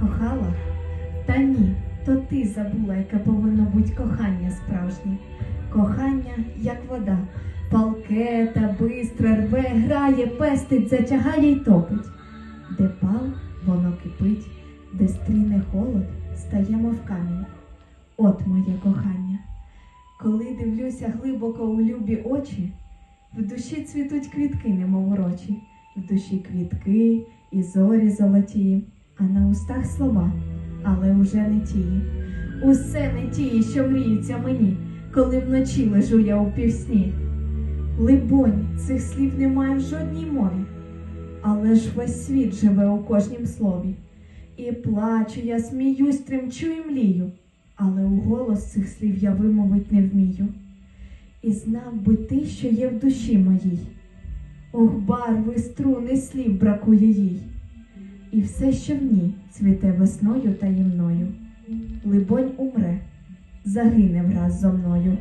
Кохала? Та ні, то ти забула, яке повинно бути кохання справжнє. Кохання, як вода, палке та бистре рве, грає, пестить, затягає й топить. Де пал, воно кипить, де стріне холод, стаємо в камінь. От моє кохання. Коли дивлюся глибоко у любі очі, в душі цвітуть квітки, немов урочі, в душі квітки і зорі золоті, а на устах слова, але уже не тії. Усе не тії, що мріються мені, коли вночі лежу я у півсні. Либонь, цих слів немає в жодній мові, але ж весь світ живе у кожнім слові. І плачу, я сміюсь, тремчу і млію, але у голос цих слів я вимовить не вмію. І знав би ти, що є в душі моїй. Ох, барви, струни, слів бракує їй. І все, що в ній цвіте весною таємною, либонь умре, загине враз зо мною.